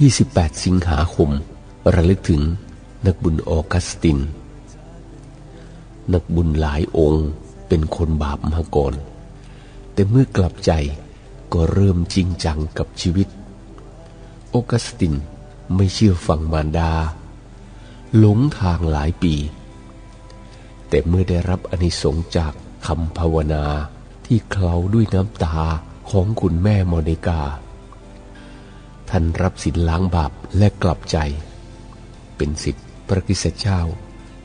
28 สิงหาคม ระลึกถึงนักบุญออกัสติน นักบุญหลายองค์เป็นคนบาปมาก่อน แต่เมื่อกลับใจก็เริ่มจริงจังกับชีวิต ออกัสตินไม่เชื่อฟังมารดา หลงทางหลายปี แต่เมื่อได้รับอนิสงส์จากคำภาวนาที่เคล้าด้วยน้ำตาของคุณแม่โมนิกา ท่านรับสินล้างบาปและกลับใจ เป็นสิทธิพระกิสเจ้า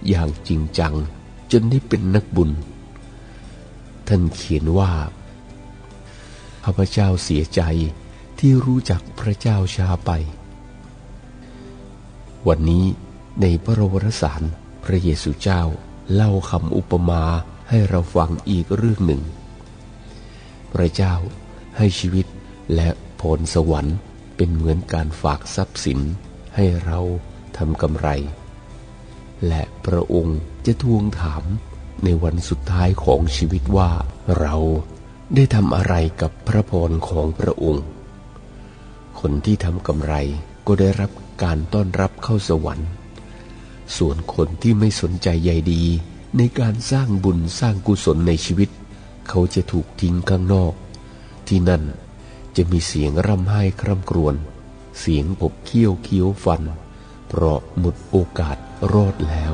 อย่างจริงจังจนได้เป็นนักบุญ ท่านเขียนว่าข้าพเจ้าเสียใจที่รู้จักพระเจ้าช้าไป วันนี้ในพระวรสารพระเยซูเจ้าเล่าคำอุปมาให้เราฟังอีกเรื่องหนึ่ง พระเจ้าให้ชีวิตและผลสวรรค์ เป็นเหมือนการฝากทรัพย์สินให้เราทำกำไร และพระองค์จะทวงถามในวันสุดท้ายของชีวิตว่าเราได้ทำอะไรกับพระพรของพระองค์ คนที่ทำกำไรก็ได้รับการต้อนรับเข้าสวรรค์ ส่วนคนที่ไม่สนใจใยดีในการสร้างบุญสร้างกุศลในชีวิต เขาจะถูกทิ้งข้างนอก ที่นั่น จะมีเสียงร่ำไห้คร่ำครวญ เสียงปบเคี้ยวเคี้ยวฟัน เพราะหมดโอกาสรอดแล้ว